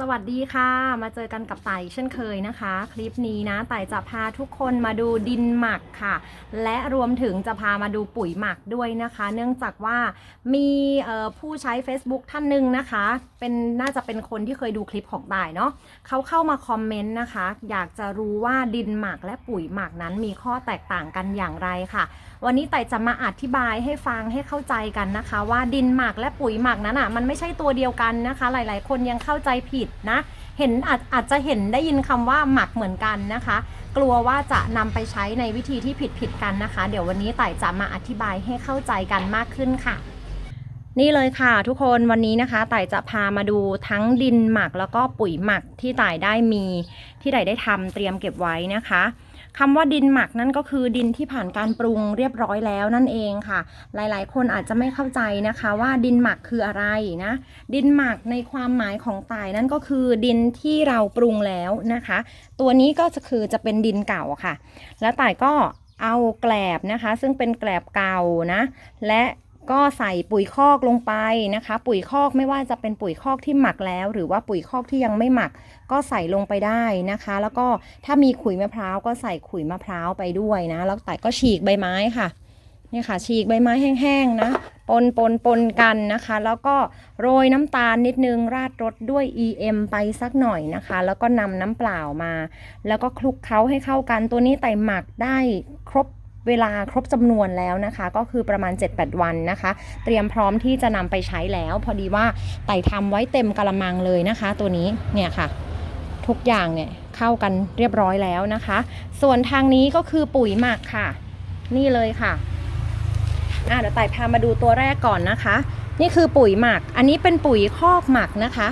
สวัสดีค่ะ มาเจอกันกับไต่เช่นเคยนะคะ คลิปนี้นะไต่จะพาทุกคนมาดูดินหมักค่ะ และรวมถึงจะพามาดูปุ๋ยหมักด้วยนะคะ เนื่องจากว่ามีผู้ใช้ Facebook ท่านหนึ่งนะคะ เป็นน่าจะเป็นคนที่เคยดูคลิปของไต่เนาะเขาเข้ามาคอมเมนต์นะคะ อยากจะรู้ว่าดินหมักและปุ๋ยหมักนั้นมีข้อแตกต่างกันอย่างไรค่ะ วันนี้ไต่จะมาอธิบายให้ฟังให้เข้าใจกันนะคะ ว่าดินหมักและปุ๋ยหมักนั้นอะมันไม่ใช่ตัวเดียวกันนะคะ หลาย ๆ คนยังเข้าใจผิดนะเห็นอาจอาจจะเห็นได้ยินคำว่าหมักเหมือนกันนะคะ กลัวว่าจะนำไปใช้ในวิธีที่ผิดผิดๆกันนะคะ เดี๋ยววันนี้ไต่จะมาอธิบายให้เข้าใจกันมากขึ้นค่ะ นี่เลยค่ะทุกคนวันนี้นะคะไต่จะพามาดูทั้งดินหมักแล้วก็ปุ๋ยหมักที่ไต่ได้มีที่ไต่ได้ทำเตรียมเก็บไว้นะคะ คำว่าดินหมักนั่นก็คือดินที่ผ่านการปรุงเรียบร้อยแล้วนั่นเองค่ะ หลายๆ คนอาจจะไม่เข้าใจนะคะว่าดินหมักคืออะไรนะ ดินหมักในความหมายของตายนั่นก็คือดินที่เราปรุงแล้วนะคะ ตัวนี้ก็จะคือจะเป็นดินเก่าค่ะ แล้วต่ายก็เอาแกลบนะคะ ซึ่งเป็นแกลบเก่านะ และ ก็ใส่ปุ๋ยคอกลงไปนะคะ ปุ๋ยคอกไม่ว่าจะเป็นปุ๋ยคอกที่หมักแล้ว หรือว่าปุ๋ยคอกที่ยังไม่หมัก ก็ใส่ลงไปได้นะคะ แล้วก็ถ้ามีขุยมะพร้าวก็ใส่ขุยมะพร้าวไปด้วยนะ แล้วแต่ก็ฉีกใบไม้ค่ะนี่ค่ะฉีกใบไม้แห้งๆนะปนปนปนกันนะคะ แล้วก็โรยน้ำตาลนิดนึงราดรสด้วย EM ไปสักหน่อยนะคะ แล้วก็นำน้ำเปล่ามา แล้วก็คลุกเคล้าให้เข้ากันตัวนี้ไต่หมักได้ครบ เวลาครบจำนวนแล้วนะคะ ก็คือประมาณ 7-8 วันนะคะ เตรียมพร้อมที่จะนำไปใช้แล้ว พอดีว่าไต่ทำไว้เต็มกระมังเลยนะคะ ตัวนี้เนี่ยค่ะ ทุกอย่างเนี่ยเข้ากันเรียบร้อยแล้วนะคะ ส่วนทางนี้ก็คือปุ๋ยหมักค่ะ นี่เลยค่ะอะเดี๋ยวไต่พามาดูตัวแรกก่อนนะคะ นี่คือปุ๋ยหมัก อันนี้เป็นปุ๋ยคอกหมักนะคะ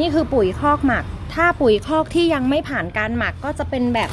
นี่คือปุ๋ยคอกหมัก ถ้าปุ๋ยคอกที่ยังไม่ผ่านการหมักก็จะเป็นแบบ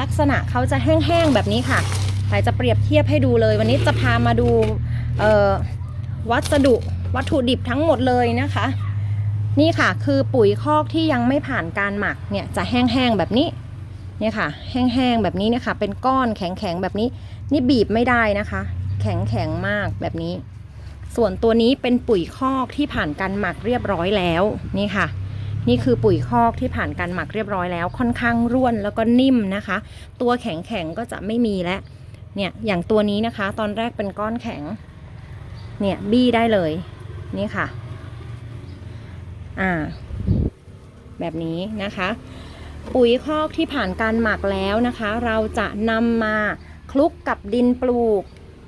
ลักษณะเขาจะแห้งๆแบบนี้ค่ะ ไต่จะเปรียบเทียบให้ดูเลย วันนี้จะพามาดูวัสดุวัตถุดิบทั้งหมดเลยนะคะ นี่ค่ะคือปุ๋ยคอกที่ยังไม่ผ่านการหมักเนี่ยจะแห้งๆแบบนี้เนี่ยค่ะ แห้งๆแบบนี้เนี่ยค่ะเป็นก้อนแข็งๆแบบนี้ นี่บีบไม่ได้นะคะ แข็งๆมากแบบนี้ ส่วนตัวนี้เป็นปุ๋ยคอกที่ผ่านการหมักเรียบร้อยแล้วนี่ค่ะนี่คือปุ๋ยคอกที่ผ่านการหมักเรียบร้อยแล้วค่อนข้างร่วนแล้วก็นิ่มนะคะ ตัวแข็งๆก็จะไม่มีแล้ว เนี่ยอย่างตัวนี้นะคะ ตอนแรกเป็นก้อนแข็ง เนี่ยบี้ได้เลย นี่ค่ะ อ่า แบบนี้นะคะ ปุ๋ยคอกที่ผ่านการหมักแล้วนะคะ เราจะนำมาคลุกกับดินปลูก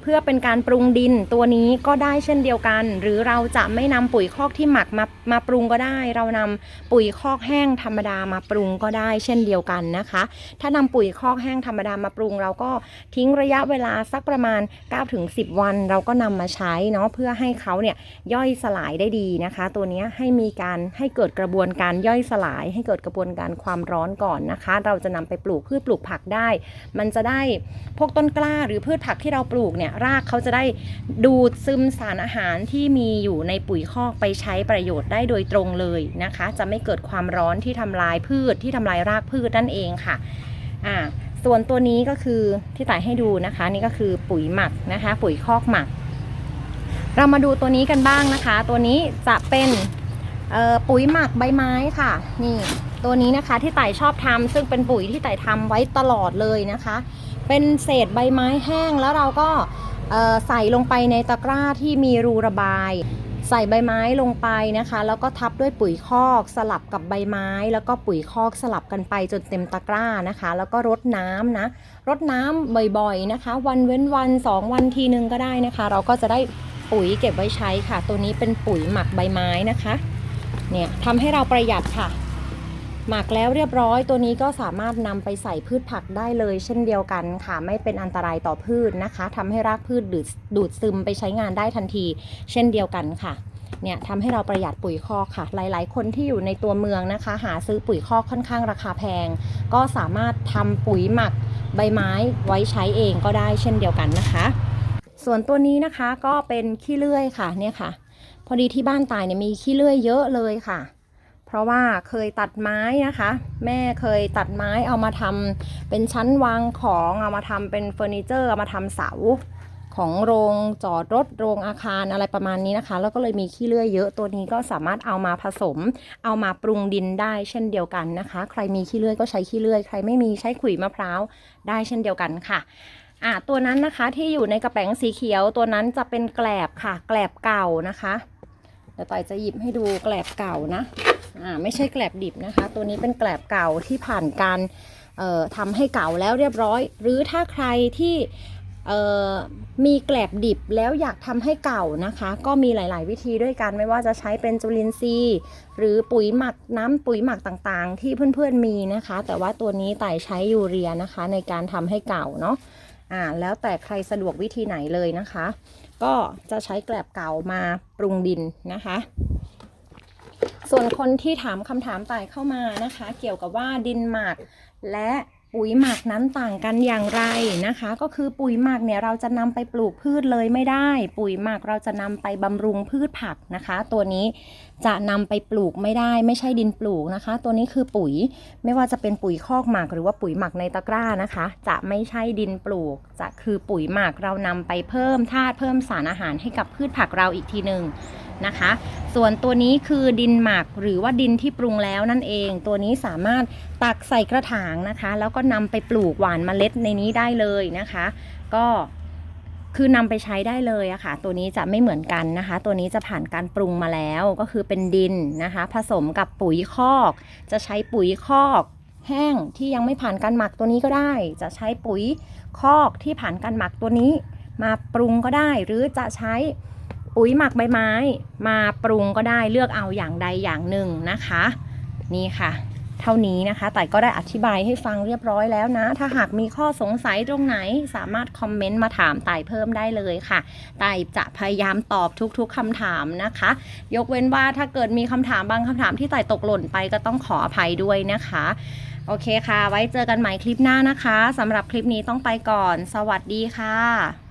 พื่อเป็นการปรุงดินตัวนี้ก็ได้เช่นเดียวกัน หรือเราจะไม่นำปุ๋ยคอกที่หมักมามาปรุงก็ได้ เรานำปุ๋ยคอกแห้งธรรมดามาปรุงก็ได้เช่นเดียวกันนะคะ ถ้านำปุ๋ยคอกแห้งธรรมดามาปรุง เราก็ทิ้งระยะเวลาสักประมาณ 9-10 วัน เราก็นำมาใช้เนาะเพื่อให้เขาเนี่ยย่อยสลายได้ดีนะคะ ตัวนี้ให้มีการให้เกิดกระบวนการย่อยสลาย ให้เกิดกระบวนการความร้อนก่อนนะคะ เราจะนำไปปลูกพืชปลูกผักได้ มันจะได้พวกต้นกล้าหรือพืชผักที่เราปลูกเนี่ยรากเขาจะได้ดูดซึมสารอาหารที่มีอยู่ในปุ๋ยคอกไปใช้ประโยชน์ได้โดยตรงเลยนะคะ จะไม่เกิดความร้อนที่ทำลายพืชที่ทำลายรากพืชนั่นเองค่ะอ่าส่วนตัวนี้ก็คือที่ต่ายให้ดูนะคะ นี่ก็คือปุ๋ยหมักนะคะ ปุ๋ยคอกหมัก เรามาดูตัวนี้กันบ้างนะคะ ตัวนี้จะเป็นเอ่อปุ๋ยหมักใบไม้ค่ะ นี่ตัวนี้นะคะที่ไต่ชอบทำซึ่งเป็นปุ๋ยที่ไต่ทำไว้ตลอดเลยนะคะ เป็นเศษใบไม้แห้งแล้วเราก็ใส่ลงไปในตะกร้าที่มีรูระบาย ใส่ใบไม้ลงไปนะคะ แล้วก็ทับด้วยปุ๋ยคอกสลับกับใบไม้ แล้วก็ปุ๋ยคอกสลับกันไปจนเต็มตะกร้านะคะ แล้วก็รดน้ำนะรดน้ำบ่อยๆนะคะ วันเว้นวันสองวันทีนึงก็ได้นะคะ เราก็จะได้ปุ๋ยเก็บไว้ใช้ค่ะ ตัวนี้เป็นปุ๋ยหมักใบไม้นะคะเนี่ยทำให้เราประหยัดค่ะ หมักแล้วเรียบร้อยตัวนี้ก็สามารถนำไปใส่พืชผักได้เลย เช่นเดียวกันค่ะ ไม่เป็นอันตรายต่อพืชนะคะทำให้รากพืชดูดดูดซึมไปใช้งานได้ทันที เช่นเดียวกันค่ะเนี่ยทำให้เราประหยัดปุ๋ยคอกค่ะ หลาย ๆ คนที่อยู่ในตัวเมืองนะคะ หาซื้อปุ๋ยคอกค่อนข้างราคาแพง ก็สามารถทำปุ๋ยหมักใบไม้ไว้ใช้เองก็ได้เช่นเดียวกันนะคะ ส่วนตัวนี้นะคะก็เป็นขี้เลื่อยค่ะเนี่ยค่ะ พอดีที่บ้านตายเนี่ยมีขี้เลื่อยเยอะเลยค่ะ เพราะว่าเคยตัดไม้นะคะ แม่เคยตัดไม้เอามาทำเป็นชั้นวางของเอามาทำเป็นเฟอร์นิเจอร์เอามาทำเสาของโรงจอดรถโรงอาคารอะไรประมาณนี้นะคะ แล้วก็เลยมีขี้เลื่อยเยอะตัวนี้ก็สามารถเอามาผสม เอามาปรุงดินได้เช่นเดียวกันนะคะ ใครมีขี้เลื่อยก็ใช้ขี้เลื่อย ใครไม่มีใช้ขุยมะพร้าวได้เช่นเดียวกันค่ะอะตัวนั้นนะคะที่อยู่ในกระแป้งสีเขียวตัวนั้นจะเป็นแกลบค่ะ แกลบเก่านะคะเดี๋ยวต่อยจะหยิบให้ดูแกลบเก่านะ อ่าไม่ใช่แกลบดิบนะคะ ตัวนี้เป็นแกลบเก่าที่ผ่านการเอ่อทำให้เก่าแล้วเรียบร้อย หรือถ้าใครที่เอ่อมีแกลบดิบแล้วอยากทำให้เก่านะคะ ก็มีหลาย ๆ วิธีด้วยกันไม่ว่าจะใช้เป็นจุลินทรีย์ หรือปุ๋ยหมักน้ำปุ๋ยหมักต่างๆ ที่เพื่อน ๆ มีนะคะ แต่ว่าตัวนี้ไต่ใช้ยูเรียนะคะ ในการทำให้เก่าเนาะอ่าแล้วแต่ใครสะดวกวิธีไหนเลยนะคะ ก็จะใช้แกลบเก่ามาปรุงดินนะคะ ส่วนคนที่ถามคำถามต่ายเข้ามานะคะ เกี่ยวกับว่าดินหมักและปุ๋ยหมักนั้นต่างกันอย่างไรนะคะ ก็คือปุ๋ยหมักเนี่ยเราจะนำไปปลูกพืชเลยไม่ได้ ปุ๋ยหมักเราจะนำไปบำรุงพืชผักนะคะ ตัวนี้จะนำไปปลูกไม่ได้ ไม่ใช่ดินปลูกนะคะ ตัวนี้คือปุ๋ยไม่ว่าจะเป็นปุ๋ยคอกหมักหรือว่าปุ๋ยหมักในตะกร้านะคะ จะไม่ใช่ดินปลูก จะคือปุ๋ยหมักเรานำไปเพิ่มธาตุเพิ่มสารอาหารให้กับพืชผักเราอีกทีหนึ่ง นะคะ ส่วนตัวนี้คือดินหมักหรือว่าดินที่ปรุงแล้วนั่นเอง ตัวนี้สามารถตักใส่กระถางนะคะ แล้วก็นำไปปลูกหวานเมล็ดในนี้ได้เลยนะคะ ก็คือนำไปใช้ได้เลยอะค่ะ ตัวนี้จะไม่เหมือนกันนะคะ ตัวนี้จะผ่านการปรุงมาแล้วก็คือเป็นดินนะคะ ผสมกับปุ๋ยคอก จะใช้ปุ๋ยคอกแห้งที่ยังไม่ผ่านการหมักตัวนี้ก็ได้ จะใช้ปุ๋ยคอกที่ผ่านการหมักตัวนี้ มาปรุงก็ได้ หรือจะใช้ ปุ๋ยหมักใบไม้ มาปรุงก็ได้เลือกเอาอย่างใดอย่างหนึ่งนะคะ นี่ค่ะ เท่านี้นะคะแต่ก็ได้อธิบายให้ฟังเรียบร้อยแล้วนะ ถ้าหากมีข้อสงสัยตรงไหน สามารถคอมเมนต์มาถามไต่เพิ่มได้เลยค่ะไต่จะพยายามตอบทุกๆคำถามนะคะ ยกเว้นว่าถ้าเกิดมีคำถามบางคำถามที่ไต่ตกหล่นไปก็ต้องขออภัยด้วยนะคะโอเคค่ะ ไว้เจอกันใหม่คลิปหน้านะคะสำหรับคลิปนี้ต้องไปก่อน สวัสดีค่ะ